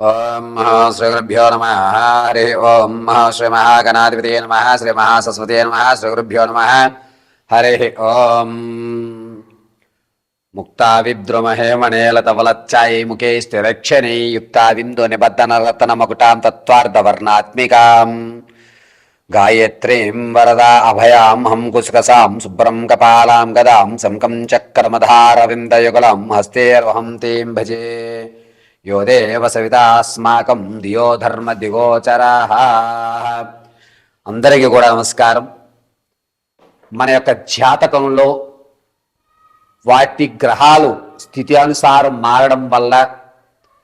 ఓం శ్రీగురుభ్యో నమ. హరి ఓం శ్రీ మహాగణాధిపతి నమ. శ్రీ మహాసరస్వతి నమ. శ్రీగురుభ్యో నమ. హరి ఓం. ముక్తా విద్రుమహేమణేలతవలచ్చాయై ముఖే స్థిరక్షణై యుక్తా విందు నిబద్ధన రతన మకుటాం తత్వార్థవర్ణాత్మికాం గాయత్రీం వరదా అభయాం హం కుశకసాం శుభ్రం కపాలాం గదాం శంకం చక్రమధారవిందయుగలం హస్తేర్వహం తీం భజే. యో దేవ సవితాస్మాకం దియో ధర్మ దిగోచరా అందరికీ కూడా నమస్కారం. మన యొక్క జాతకంలో వాటి గ్రహాలు స్థితి అనుసారం మారడం వల్ల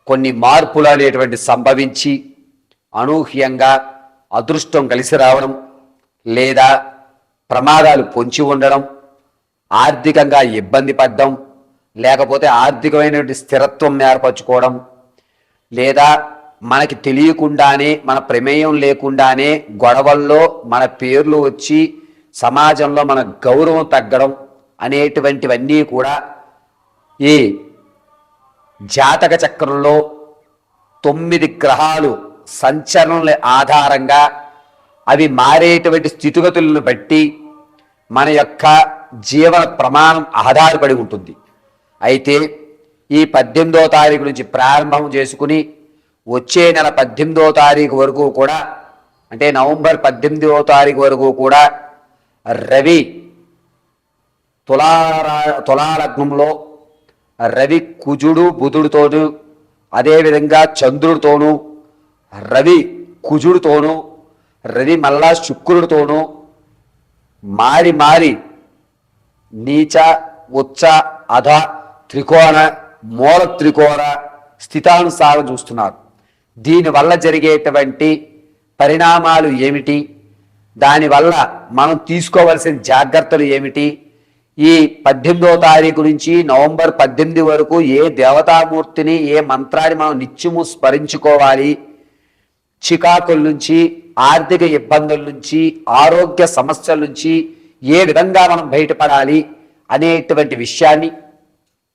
కొన్ని మార్పులు అనేటువంటి సంభవించి అనూహ్యంగా అదృష్టం కలిసి రావడం లేదా ప్రమాదాలు పొంచి ఉండడం ఆర్థికంగా ఇబ్బంది పడడం లేకపోతే ఆర్థికమైనటువంటి స్థిరత్వం ఏర్పరచుకోవడం లేదా మనకి తెలియకుండానే మన ప్రమేయం లేకుండానే గొడవల్లో మన పేర్లు వచ్చి సమాజంలో మన గౌరవం తగ్గడం అనేటువంటివన్నీ కూడా ఈ జాతక చక్రంలో తొమ్మిది గ్రహాలు సంచలనల ఆధారంగా అవి మారేటువంటి స్థితిగతులను బట్టి మన యొక్క జీవన ప్రమాణం ఆధారపడి ఉంటుంది. అయితే ఈ పద్దెనిమిదో తారీఖు నుంచి ప్రారంభం చేసుకుని వచ్చే నెల పద్దెనిమిదో తారీఖు వరకు కూడా అంటే నవంబర్ పద్దెనిమిదవ తారీఖు వరకు కూడా రవి తులారా తులాలగ్నంలో రవి కుజుడు బుధుడితోనూ అదేవిధంగా చంద్రుడితోనూ రవి కుజుడితోనూ రవి మళ్ళా శుక్రుడితోనూ మారి మారి నీచ ఉచ్చ అధ త్రికోణ మూల త్రికోణ స్థితానుసారం చూస్తున్నారు. దీనివల్ల జరిగేటువంటి పరిణామాలు ఏమిటి? దానివల్ల మనం తీసుకోవలసిన జాగ్రత్తలు ఏమిటి? ఈ పద్దెనిమిదో తారీఖు నుంచి నవంబర్ పద్దెనిమిది వరకు ఏ దేవతామూర్తిని ఏ మంత్రాన్ని మనం నిత్యము స్మరించుకోవాలి? చికాకుల నుంచి ఆర్థిక ఇబ్బందుల నుంచి ఆరోగ్య సమస్యల నుంచి ఏ విధంగా మనం బయటపడాలి అనేటువంటి విషయాన్ని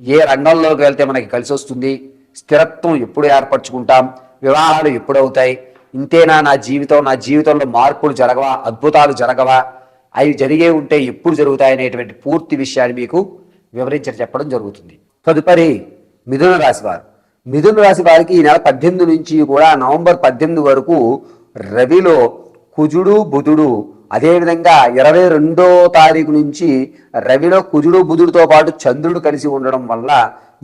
ఏ రంగంలోకి వెళ్తే మనకి కలిసి వస్తుంది? స్థిరత్వం ఎప్పుడు ఏర్పరచుకుంటాం? వివాహాలు ఎప్పుడు అవుతాయి ఇంతేనా నా జీవితం? నా జీవితంలో మార్పులు జరగవా? అద్భుతాలు జరగవా? అవి జరిగే ఉంటే ఎప్పుడు జరుగుతాయి అనేటువంటి పూర్తి విషయాన్ని మీకు వివరించి చెప్పడం జరుగుతుంది. తదుపరి మిథున రాశి వారు. మిథున రాశి వారికి ఈ నెల పద్దెనిమిది నుంచి కూడా నవంబర్ పద్దెనిమిది వరకు రవిలో కుజుడు బుధుడు అదేవిధంగా ఇరవై రెండో తారీఖు నుంచి రవిలో కుజుడు బుధుడితో పాటు చంద్రుడు కలిసి ఉండడం వల్ల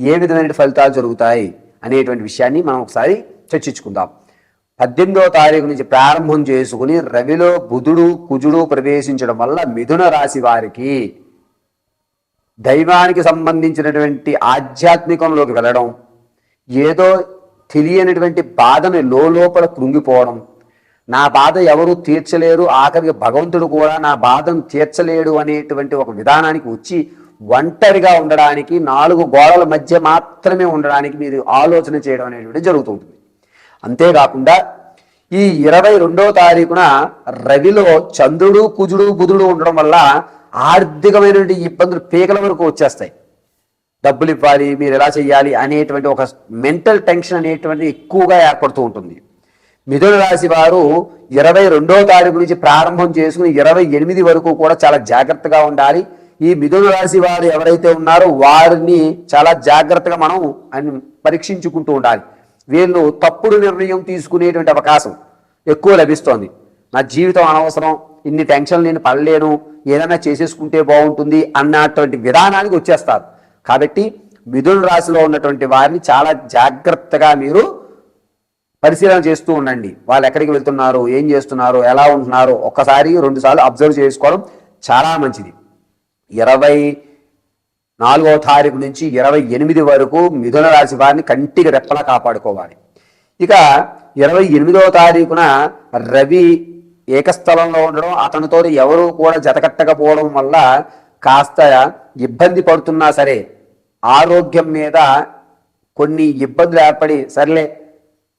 ఏ విధమైన ఫలితాలు జరుగుతాయి అనేటువంటి విషయాన్ని మనం ఒకసారి చర్చించుకుందాం. పద్దెనిమిదో తారీఖు నుంచి ప్రారంభం చేసుకుని రవిలో బుధుడు కుజుడు ప్రవేశించడం వల్ల మిథున రాశి వారికి దైవానికి సంబంధించినటువంటి ఆధ్యాత్మికంలోకి వెళ్ళడం ఏదో తెలియనటువంటి బాధను లోపల కృంగిపోవడం నా బాధ ఎవరు తీర్చలేరు. ఆఖరికి భగవంతుడు కూడా నా బాధను తీర్చలేడు అనేటువంటి ఒక విధానానికి వచ్చి ఒంటరిగా ఉండడానికి నాలుగు గోడల మధ్య మాత్రమే ఉండడానికి మీరు ఆలోచన చేయడం అనేటువంటి జరుగుతుంటుంది అంతేకాకుండా ఈ ఇరవై రెండో తారీఖున రవిలో చంద్రుడు కుజుడు బుధుడు ఉండడం వల్ల ఆర్థికమైనటువంటి ఇబ్బందులు పీకల వరకు వచ్చేస్తాయి. డబ్బులు ఇవ్వాలి మీరు ఎలా చేయాలి అనేటువంటి ఒక మెంటల్ టెన్షన్ అనేటువంటి ఎక్కువగా ఏర్పడుతూ ఉంటుంది. మిథున రాశి వారు ఇరవై రెండో తారీఖు నుంచి ప్రారంభం చేసుకుని ఇరవై ఎనిమిది వరకు కూడా చాలా జాగ్రత్తగా ఉండాలి. ఈ మిథున రాశి వారు ఎవరైతే ఉన్నారో వారిని చాలా జాగ్రత్తగా మనం అని పరీక్షించుకుంటూ ఉండాలి. వీళ్ళు తప్పుడు నిర్ణయం తీసుకునేటువంటి అవకాశం ఎక్కువ లభిస్తోంది. నా జీవితం అనవసరం ఇన్ని టెన్షన్లు నేను పడలేను ఏదైనా చేసేసుకుంటే బాగుంటుంది అన్నటువంటి విధానానికి వచ్చేస్తారు. కాబట్టి మిథున రాశిలో ఉన్నటువంటి వారిని చాలా జాగ్రత్తగా మీరు పరిశీలన చేస్తూ ఉండండి. వాళ్ళు ఎక్కడికి వెళ్తున్నారు ఏం చేస్తున్నారు ఎలా ఉంటున్నారు ఒక్కసారి రెండుసార్లు అబ్జర్వ్ చేసుకోవడం చాలా మంచిది. ఇరవై నాలుగవ తారీఖు నుంచి ఇరవై ఎనిమిది వరకు మిథున రాశి వారిని కంటికి రెప్పలా కాపాడుకోవాలి. ఇక ఇరవై ఎనిమిదవ తారీఖున రవి ఏకస్థలంలో ఉండడం అతనితో ఎవరు కూడా జతకట్టకపోవడం వల్ల కాస్త ఇబ్బంది పడుతున్నా సరే ఆరోగ్యం మీద కొన్ని ఇబ్బందులు ఏర్పడి సర్లే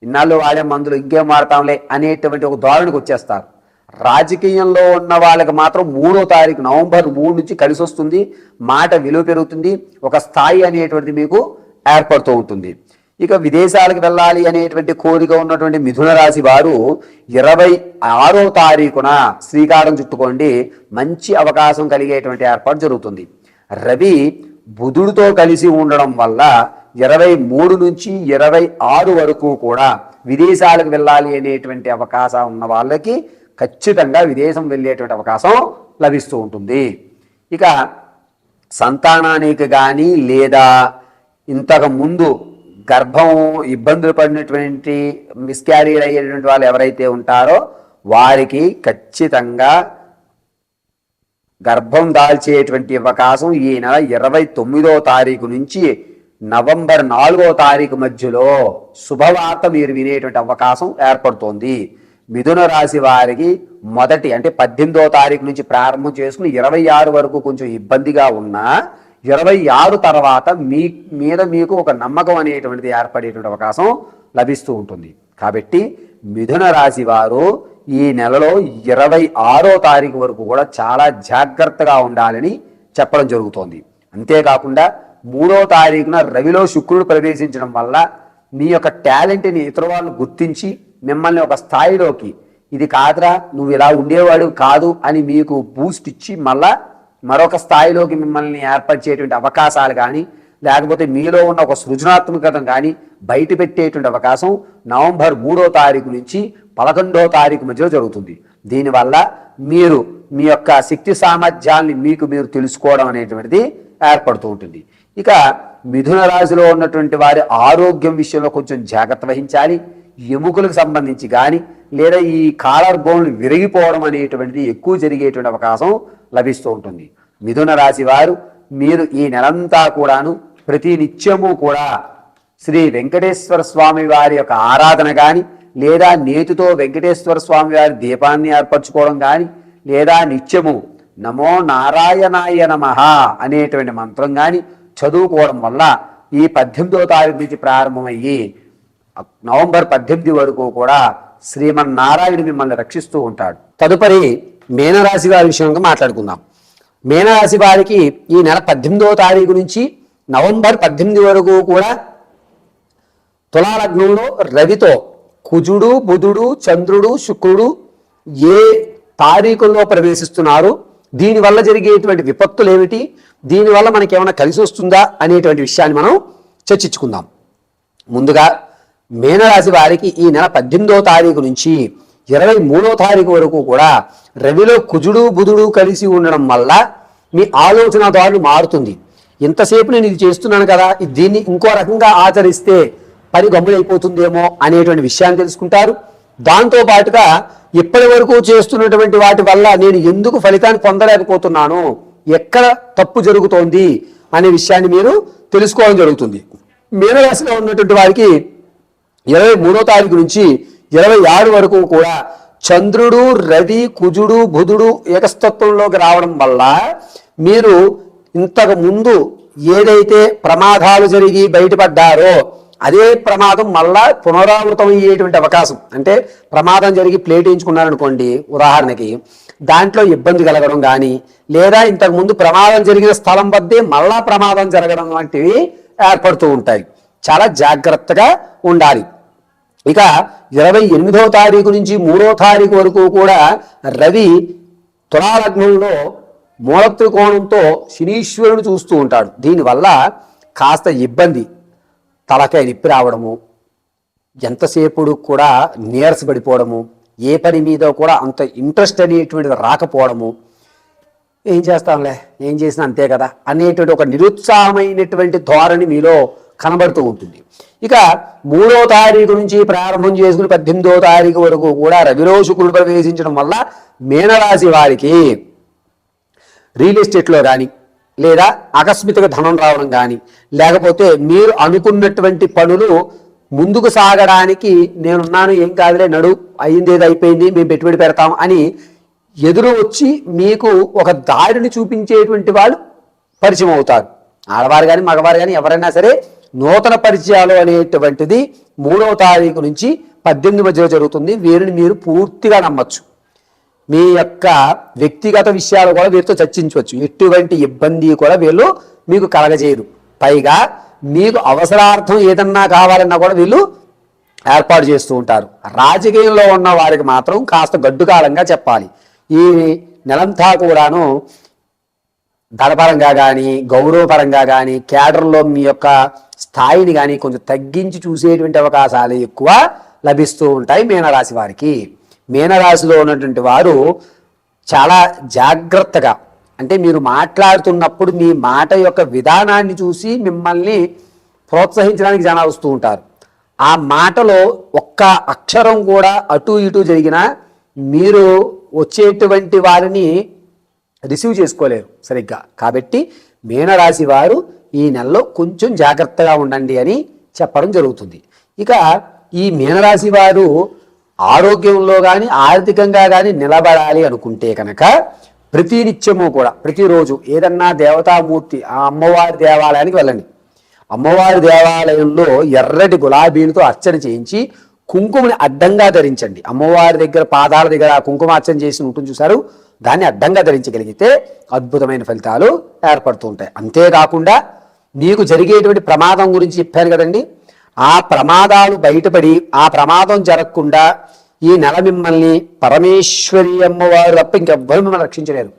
ఇన్నాళ్ళు వాడే మందులు ఇంకేం వాడతాంలే అనేటువంటి ఒక ధోరణికి వచ్చేస్తారు. రాజకీయంలో ఉన్న వాళ్ళకి మాత్రం మూడో తారీఖు నవంబర్ మూడు నుంచి కలిసి వస్తుంది మాట విలువ పెరుగుతుంది ఒక స్థాయి అనేటువంటిది మీకు ఏర్పడుతూ ఉంటుంది. ఇక విదేశాలకు వెళ్ళాలి అనేటువంటి కోరిక ఉన్నటువంటి మిథున రాశి వారు ఇరవై ఆరో తారీఖున శ్రీకారం చుట్టుకోండి మంచి అవకాశం కలిగేటువంటి ఏర్పాటు జరుగుతుంది. రవి బుధుడితో కలిసి ఉండడం వల్ల ఇరవై మూడు నుంచి ఇరవై ఆరు వరకు కూడా విదేశాలకు వెళ్ళాలి అనేటువంటి అవకాశం ఉన్న వాళ్ళకి ఖచ్చితంగా విదేశం వెళ్ళేటువంటి అవకాశం లభిస్తూ ఉంటుంది. ఇక సంతానానికి కానీ లేదా ఇంతకు ముందు గర్భం ఇబ్బందులు పడినటువంటి మిస్క్యారీడ్ అయ్యేటువంటి వాళ్ళు ఎవరైతే ఉంటారో వారికి ఖచ్చితంగా గర్భం దాల్చేటువంటి అవకాశం ఈ నెల ఇరవై తొమ్మిదో తారీఖు నుంచి నవంబర్ నాలుగో తారీఖు మధ్యలో శుభవార్త మీరు వినేటువంటి అవకాశం ఏర్పడుతోంది. మిథున రాశి వారికి మొదటి అంటే పద్దెనిమిదో తారీఖు నుంచి ప్రారంభం చేసుకుని ఇరవై ఆరు వరకు కొంచెం ఇబ్బందిగా ఉన్నా ఇరవై ఆరు తర్వాత మీ మీద మీకు ఒక నమ్మకం అనేటువంటిది ఏర్పడేటువంటి అవకాశం లభిస్తూ ఉంటుంది. కాబట్టి మిథున రాశి వారు ఈ నెలలో ఇరవై ఆరో తారీఖు వరకు కూడా చాలా జాగ్రత్తగా ఉండాలని చెప్పడం జరుగుతోంది. అంతేకాకుండా మూడో తారీఖున రవిలో శుక్రుడు ప్రవేశించడం వల్ల మీ యొక్క టాలెంట్ని ఇతర వాళ్ళు గుర్తించి మిమ్మల్ని ఒక స్థాయిలోకి ఇది కాదురా నువ్వు ఇలా ఉండేవాడు కాదు అని మీకు బూస్ట్ ఇచ్చి మళ్ళా మరొక స్థాయిలోకి మిమ్మల్ని ఏర్పరిచేటువంటి అవకాశాలు కానీ లేకపోతే మీలో ఉన్న ఒక సృజనాత్మకతను కానీ బయట పెట్టేటువంటి అవకాశం నవంబర్ మూడో తారీఖు నుంచి పదకొండో తారీఖు మధ్యలో జరుగుతుంది. దీనివల్ల మీరు మీ యొక్క శక్తి సామర్థ్యాల్ని మీకు మీరు తెలుసుకోవడం అనేటువంటిది ఏర్పడుతూ ఉంటుంది. ఇక మిథున రాశిలో ఉన్నటువంటి వారి ఆరోగ్యం విషయంలో కొంచెం జాగ్రత్త వహించాలి. ఎముకలకు సంబంధించి కానీ లేదా ఈ కాలర్ బోన్లు విరిగిపోవడం అనేటువంటిది ఎక్కువ జరిగేటువంటి అవకాశం లభిస్తూ ఉంటుంది. మిథున రాశి వారు మీరు ఈ నెలంతా కూడాను ప్రతి నిత్యము కూడా శ్రీ వెంకటేశ్వర స్వామి వారి యొక్క ఆరాధన కానీ లేదా నేతితో వెంకటేశ్వర స్వామి వారి దీపాన్ని ఏర్పరచుకోవడం కానీ లేదా నిత్యము నమో నారాయణాయ నమః అనేటువంటి మంత్రం కానీ చదువుకోవడం వల్ల ఈ పద్దెనిమిదో తారీఖు నుంచి ప్రారంభమయ్యి నవంబర్ పద్దెనిమిది వరకు కూడా శ్రీమన్నారాయణ మిమ్మల్ని రక్షిస్తూ ఉంటాడు. తదుపరి మీనరాశి వారి విషయంగా మాట్లాడుకుందాం. మీనరాశి వారికి ఈ నెల పద్దెనిమిదవ తారీఖు నుంచి నవంబర్ పద్దెనిమిది వరకు కూడా తులాలగ్నంలో రవితో కుజుడు బుధుడు చంద్రుడు శుక్రుడు ఏ తారీఖుల్లో ప్రవేశిస్తున్నారు? దీనివల్ల జరిగేటువంటి విపత్తులు ఏమిటి దీనివల్ల మనకి ఏమైనా కలిసి వస్తుందా అనేటువంటి విషయాన్ని మనం చర్చించుకుందాం. ముందుగా మీనరాశి వారికి ఈ నెల పద్దెనిమిదో తారీఖు నుంచి ఇరవై మూడో తారీఖు వరకు కూడా రవిలో కుజుడు బుధుడు కలిసి ఉండడం వల్ల మీ ఆలోచన దారులు మారుతుంది. ఇంతసేపు నేను ఇది చేస్తున్నాను కదా ఇది దీన్ని ఇంకో రకంగా ఆచరిస్తే పని గమ్ములైపోతుందేమో అనేటువంటి విషయాన్ని తెలుసుకుంటారు. దాంతో పాటుగా ఇప్పటి వరకు చేస్తున్నటువంటి వాటి వల్ల నేను ఎందుకు ఫలితాన్ని పొందలేకపోతున్నాను ఎక్కడ తప్పు జరుగుతోంది అనే విషయాన్ని మీరు తెలుసుకోవడం జరుగుతుంది. మీనరాశిలో ఉన్నటువంటి వారికి ఇరవై మూడో తారీఖు నుంచి ఇరవై ఆరు వరకు కూడా చంద్రుడు రవి కుజుడు బుధుడు ఏకస్తత్వంలోకి రావడం వల్ల మీరు ఇంతకు ముందు ఏదైతే ప్రమాదాలు జరిగి బయటపడ్డారో అదే ప్రమాదం మళ్ళా పునరావృతం అయ్యేటువంటి అవకాశం. అంటే ప్రమాదం జరిగి ప్లేట్ వేయించుకున్నారనుకోండి ఉదాహరణకి దాంట్లో ఇబ్బంది కలగడం కానీ లేదా ఇంతకు ముందు ప్రమాదం జరిగిన స్థలం వద్దే మళ్ళా ప్రమాదం జరగడం వంటివి ఏర్పడుతూ ఉంటాయి. చాలా జాగ్రత్తగా ఉండాలి. ఇక ఇరవై ఎనిమిదవ తారీఖు నుంచి మూడో తారీఖు వరకు కూడా రవి తులాలగ్నంలో మూలత్రికోణంతో శనీశ్వరుని చూస్తూ ఉంటాడు. దీనివల్ల కాస్త ఇబ్బంది. తలకాయ నిప్పి రావడము ఎంతసేపుడు కూడా నీరసపడిపోవడము ఏ పని మీద కూడా అంత ఇంట్రెస్ట్ అనేటువంటిది రాకపోవడము. ఏం చేస్తాంలే? ఏం చేసినా అంతే కదా? అనేటువంటి ఒక నిరుత్సాహమైనటువంటి ధోరణి మీలో కనబడుతూ ఉంటుంది. ఇక మూడో తారీఖు నుంచి ప్రారంభం చేసుకుని పద్దెనిమిదో తారీఖు వరకు కూడా రవిలో శుక్రుడు ప్రవేశించడం వల్ల మీనరాశి వారికి రియల్ ఎస్టేట్లో కానీ లేదా ఆకస్మిక ధనం రావడం కానీ లేకపోతే మీరు అనుకున్నటువంటి పనులు ముందుకు సాగడానికి నేనున్నాను ఏం కాదులే నడు అయింది ఏది అయిపోయింది మేము పెట్టుబడి పెడతాం అని ఎదురు వచ్చి మీకు ఒక దారిని చూపించేటువంటి వాళ్ళు పరిచయం అవుతారు. ఆడవారు కానీ మగవారు కానీ ఎవరైనా సరే నూతన పరిచయాలు అనేటువంటిది మూడవ తారీఖు నుంచి పద్దెనిమిది మధ్యలో జరుగుతుంది. వీరిని మీరు పూర్తిగా నమ్మచ్చు. మీ యొక్క వ్యక్తిగత విషయాలు కూడా వీరితో చర్చించవచ్చు. ఎటువంటి ఇబ్బంది కూడా వీళ్ళు మీకు కలగజేయరు. పైగా మీకు అవసరార్థం ఏదన్నా కావాలన్నా కూడా వీళ్ళు ఏర్పాటు చేస్తూ ఉంటారు. రాజకీయంలో ఉన్న వారికి మాత్రం కాస్త గడ్డుకాలంగా చెప్పాలి. ఈ నెలంతా కూడాను ధనపరంగా కానీ గౌరవపరంగా కానీ కేడర్లో మీ యొక్క స్థాయిని కానీ కొంచెం తగ్గించి చూసేటువంటి అవకాశాలు ఎక్కువ లభిస్తూ ఉంటాయి మీనరాశి వారికి. మీనరాశిలో ఉన్నటువంటి వారు చాలా జాగ్రత్తగా అంటే మీరు మాట్లాడుతున్నప్పుడు మీ మాట యొక్క విధానాన్ని చూసి మిమ్మల్ని ప్రోత్సహించడానికి జనాలు వస్తూ ఉంటారు. ఆ మాటలో ఒక్క అక్షరం కూడా అటు ఇటు జరిగినా మీరు వచ్చేటువంటి వారిని రిసీవ్ చేసుకోలేరు సరిగ్గా. కాబట్టి మీనరాశి వారు ఈ నెలలో కొంచెం జాగ్రత్తగా ఉండండి అని చెప్పడం జరుగుతుంది. ఇక ఈ మీనరాశి వారు ఆరోగ్యంలో కానీ ఆర్థికంగా కానీ నిలబడాలి అనుకుంటే కనుక ప్రతి నిత్యము కూడా ప్రతిరోజు ఏదన్నా దేవతామూర్తి ఆ అమ్మవారి దేవాలయానికి వెళ్ళండి. అమ్మవారి దేవాలయంలో ఎర్రటి గులాబీలతో అర్చన చేయించి కుంకుమని అడ్డంగా ధరించండి. అమ్మవారి దగ్గర పాదాల దగ్గర ఆ కుంకుమ అర్చన చేసి ఉంటుంది చూసారు దాన్ని అడ్డంగా ధరించగలిగితే అద్భుతమైన ఫలితాలు ఏర్పడుతూ ఉంటాయి. అంతేకాకుండా నీకు జరిగేటువంటి ప్రమాదం గురించి చెప్పాను కదండి. ఆ ప్రమాదాలు బయటపడి ఆ ప్రమాదం జరగకుండా ఈ నెల మిమ్మల్ని పరమేశ్వరి అమ్మవారు తప్ప ఇంకెవ్వరు మిమ్మల్ని రక్షించలేరు.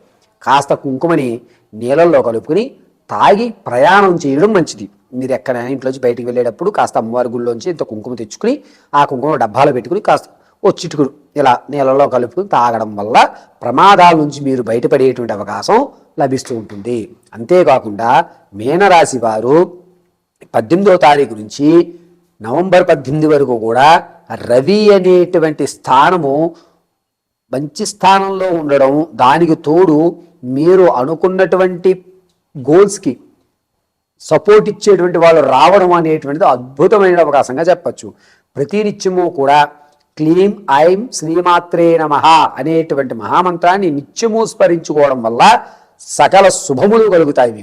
కాస్త కుంకుమని నీళ్ళల్లో కలుపుకుని తాగి ప్రయాణం చేయడం మంచిది. మీరు ఎక్కడైనా ఇంట్లోంచి బయటికి వెళ్ళేటప్పుడు కాస్త అమ్మవారి గుళ్ళోంచి ఇంత కుంకుమ తెచ్చుకుని ఆ కుంకుమ డబ్బాలో పెట్టుకుని కాస్త ఓ చిటుకుడు ఇలా నీళ్ళలో కలుపుకుని తాగడం వల్ల ప్రమాదాల నుంచి మీరు బయటపడేటువంటి అవకాశం లభిస్తూ ఉంటుంది. అంతేకాకుండా మీనరాశి వారు పద్దెనిమిదో తారీఖు నుంచి నవంబర్ పద్దెనిమిది వరకు కూడా రవి అనేటువంటి స్థానము మంచి స్థానంలో ఉండడం దానికి తోడు మీరు అనుకున్నటువంటి గోల్స్కి సపోర్ట్ ఇచ్చేటువంటి వాళ్ళు రావడం అనేటువంటిది అద్భుతమైన అవకాశంగా చెప్పచ్చు. ప్రతినిత్యము కూడా క్లీం ఐం శ్రీమాత్రే నమ అనేటువంటి మహామంత్రాన్ని నిత్యము స్మరించుకోవడం వల్ల సకల శుభములు కలుగుతాయి మీకు.